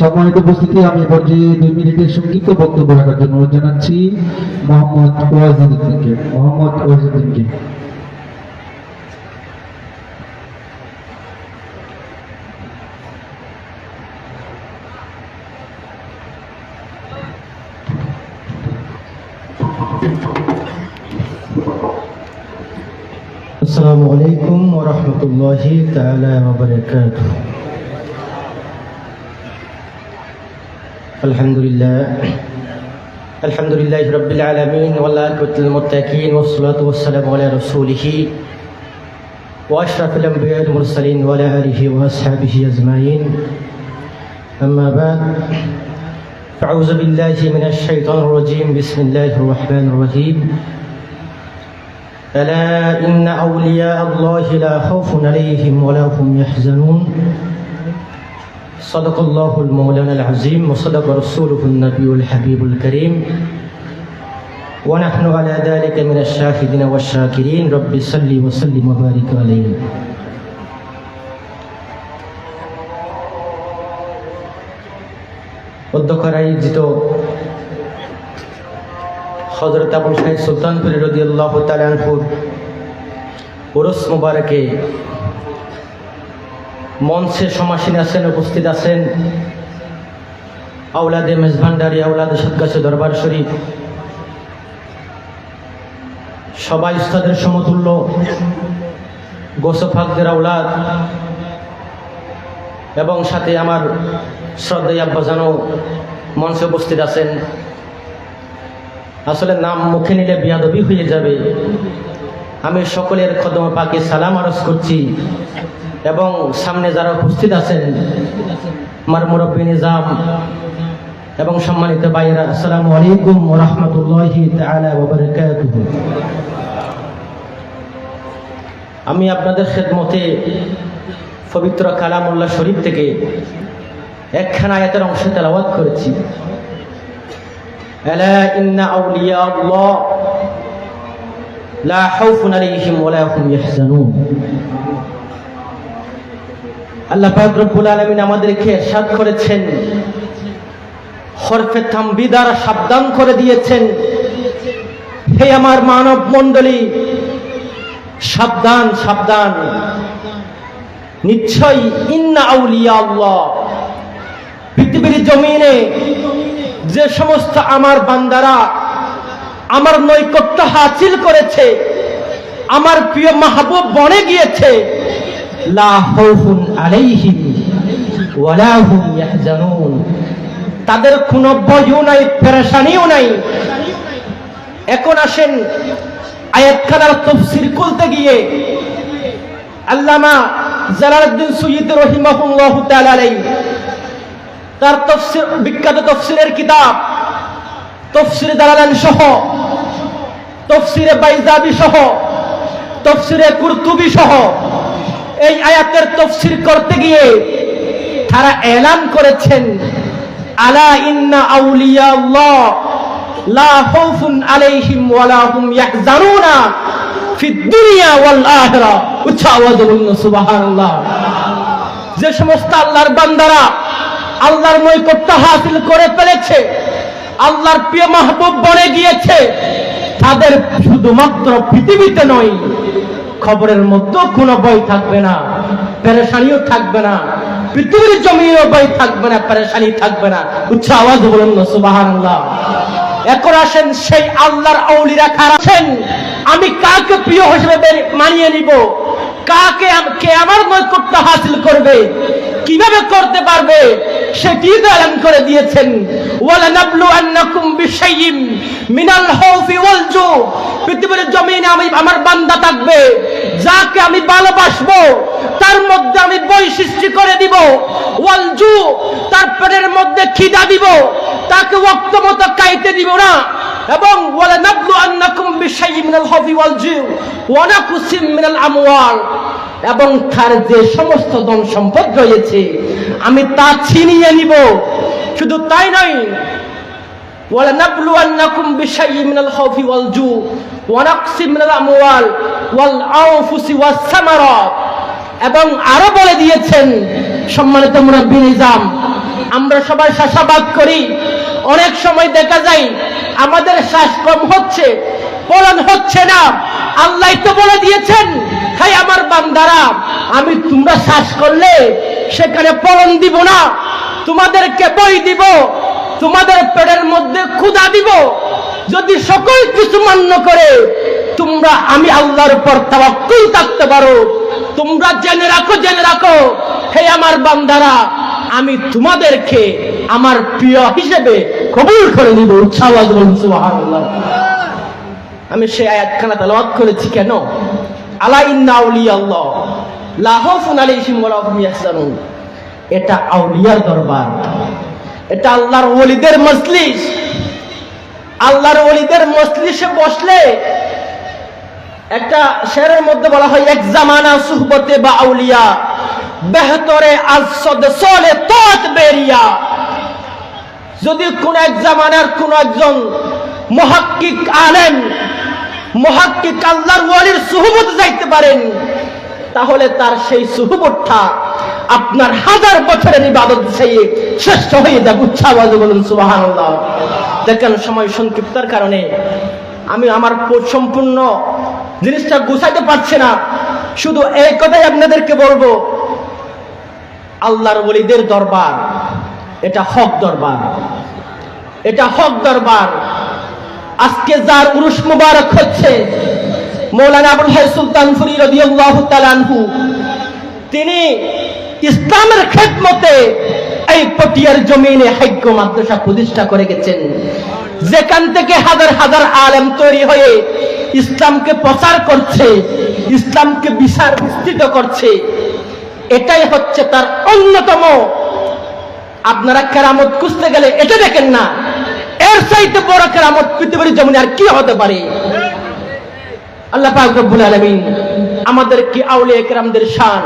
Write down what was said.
সম্মানিত উপস্থিতি, আমি এবার যে দুই মিনিটের সংক্ষিপ্ত বক্তব্য রাখার জন্য অনুরোধ জানাচ্ছি মোহাম্মদ ওয়াজিদুদ্দিনকে মোহাম্মদ ওয়াজিদুদ্দিনকে আসসালামু আলাইকুম ওয়া তালা বারকাত الحمد لله. الحمد لله رب العالمين والعاقبة للمتقين والصلاة والسلام على رسوله وأشرف الأنبياء المرسلين وعلى آله وأصحابه أجمعين. أما بعد فأعوذ بالله من الشيطان الرجيم. بسم الله الرحمن الرحيم. ألا إن أولياء الله لا خوف عليهم ولا هم يحزنون. صدق الله المولانا العظيم وصدق رسوله النبي الحبيب الكريم ونحن على ذلك من الشاهدين والشاكرين رب صل وسلم وبارك عليه অধ্যক্ষর আয়োজিত হজরত আবুল সাহেব সুলতানপুর রদি আল্লাহ তালানপুর ওরস মুবারকে মঞ্চে সমাসীন আছেন, উপস্থিত আছেন আউলাদে মেজভান্ডারি আউলাদে সদকাছে দরবার শরীফ। সবাই উস্তাদের সমতুল্য, গোসফাকদের আউলাদ এবং সাথে আমার শ্রদ্ধা আব্বাজানও মঞ্চে উপস্থিত আছেন। আসলে নাম মুখে নিলে বিয়াদবি হয়ে যাবে। আমি সকলের কদম পাকে সালাম আরজ করছি। এবং সামনে যারা উপস্থিত আছেন আমার মুরব্বী নিজাম এবং সম্মানিত ভাইয়েরা আসসালামু আলাইকুম রহমতুল্লাহি আমি আপনাদের খেদমতে পবিত্র কালামুল্লাহ শরীফ থেকে একখানা আয়াতের অংশ তেলাওয়াত করেছি ألا إن أولياء الله لا خوف عليهم ولا هم يحزنون আল্লাহ রব্বুল আলামিন আমাদেরকে ইরশাদ করেছেন। হরফে তাম্বি দ্বারা সাবধান করে দিয়েছেন। হে আমার মানব মণ্ডলী, সাবধান সাবধান। নিশ্চয়ই ইন্না আউলিয়া আল্লাহ। পৃথিবীর জমিনে যে সমস্ত আমার বান্দারা আমার নৈকট্য হাসিল করেছে, আমার প্রিয় মাহবুব বনে গিয়েছে লা খাউফুন আলাইহিম ওয়ালা হুম ইয়াহজানুন। তাদের কোনো ভয়ও নাই, পেরেশানিও নাই। এখন আসেন আয়াতখানার তফসির খুলতে গিয়ে আল্লামা জালালউদ্দিন সুয়িদ রহিমাহুল্লাহু তাআলা তার তফসির, বিখ্যাত তফসিরের কিতাব, তফসিরে দালালান সহ, তফসিরে বাইজাবি সহ, তফসিরে কুরতুবি সহ এই আয়াতের তফসির করতে গিয়ে তারা এলান করেছেন, আলা ইন্না আউলিয়া লা খাউফুন আলাইহিম ওয়ালা হুম ইয়াহজানুনা ফিদ দুনিয়া ওয়াল আখিরা। উচ্চ আওয়াজে বলুন সুবহানাল্লাহ। যে সমস্ত আল্লাহর বান্দারা আল্লাহর নৈকট্য হাসিল করে ফেলেছে, আল্লাহর প্রিয় মাহবুব বনে গিয়েছে, তাদের শুধুমাত্র পৃথিবীতে নয় খবরের মধ্যেও কোনো বই থাকবে না, পেরেশানিও থাকবে না, পৃথিবীর জমিও বই থাকবে না, পেরেশানি থাকবে না। উচ্চ আওয়াজ বলুন না সুবাহান এখন আসেন সেই আল্লাহর আউলিরা খারাপেন আমি কাকে প্রিয় হিসেবে মানিয়ে নিব? কাকে কে আমার নৈকট্য হাসিল করবে? কীভাবে করতে পারবে? সেটি তো এলান করে দিয়েছেন। ওয়ালা নাবলু আন্নাকুম বিশাইয়িম মিনাল খাউফি ওয়াল জু। পৃথিবীর জমিনে আমি, আমার বান্দা থাকবে, যাকে আমি ভালোবাসবো, তার মধ্যে আমি সৃষ্টি করে দিব। ওয়াল জু, তার পেটের মধ্যে খিদা দিব, তাকে মতো খাইতে দিব না। এবং ওয়ালা নাবলু আন্নাকুম বিশাইয়িম মিনাল খাউফি ওয়াল জু ওয়া নাকুসিম মিনাল আমওয়াল। এবং তার যে সমস্ত ধন সম্পদ রয়েছে আমি তা ছিনিয়ে নিব শুধু তাই নয় ولنبلونكم بشيء من الخوف والجوع ونقص من الأموال والأنفس والثمرات এবং আরো বলে দিয়েছেন সম্মানিত মুরব্বী নিজাম আমরা সবাই চাষাবাদ করি অনেক সময় দেখা যায় আমাদের শ্বাস কম হচ্ছে পলন হচ্ছে না আল্লাহ তো বলে দিয়েছেন হাই আমার বান্দারা আমি তোমরা শ্বাস করলে সেখানে পলন দিব না। তোমাদেরকে বই দিব, তোমাদের পেটের মধ্যে ক্ষুধা দিব। যদি সকল কিছু মান্য করে, তোমরা আমি আল্লাহর উপর তাওয়াক্কুল থাকতে পারো। তোমরা জেনে রাখো জেনে রাখো, হে আমার বান্দারা, আমি তোমাদেরকে আমার প্রিয় হিসেবে কবুল করে নিব। আমি সেই আয়াতখানা তেলাওয়াত করেছি কেন? আলা ইন্না আউলিয়া আল্লাহ লাহফুন আলাইহিম ওয়া লাহুম ইয়াহজানুন। এটা আউলিয়ার দরবার। এটা আল্লাহর ওলিদের মজলিস। আল্লাহর ওলিদের মজলিসে বসলে একটা শেরের মধ্যে বলা হয়, এক জামানা সুহবতে বা আউলিয়া, বেহতরে আসদ সলে যদি কোন এক জামানার কোন একজন মহাক্কিক আলেন মহাক্কিক আল্লাহর ওয়ালির সুহবত যাইতে পারেন তাহলে তার সেই সুহবতটা আপনার হাজার বছরের ইবাদত সেই শ্রেষ্ঠ হয়ে যাবে উচ্ছাবাজ বলুন, সুবহানাল্লাহ। দেখেন সময় সংক্ষিপ্তার কারণে আমি আমার সম্পূর্ণ জিনিসটা গুছাইতে পারছি না। শুধু এই কথাই আপনাদেরকে বলব, আল্লাহর ওলিদের দরবার, এটা হক দরবার। এটা হক দরবার। আজকে যার উরুস মুবারক হচ্ছে মৌলানা আবুল হাই সুলতান ফুরি রাদিয়াল্লাহু তিনি ইসলামের খেদমতে এই পটিয়ার জমিনে হাইক্য মাদ্রাসা প্রতিষ্ঠা করে গেছেন। যেখান থেকে হাজার হাজার আলেম তৈরি হয়ে ইসলামকে প্রচার করছে, ইসলামকে বিশাল বিস্তৃত করছে, এটাই হচ্ছে তার অন্যতম। আপনারা কেরামত খুঁজতে গেলে এটা দেখেন না। এর চাইতে বড় কেরামত পৃথিবীর জমিনে আর কি হতে পারে? আল্লাহ পাক রব্বুল আলামিন আমাদের কি আউলিয়া কেরামদের শান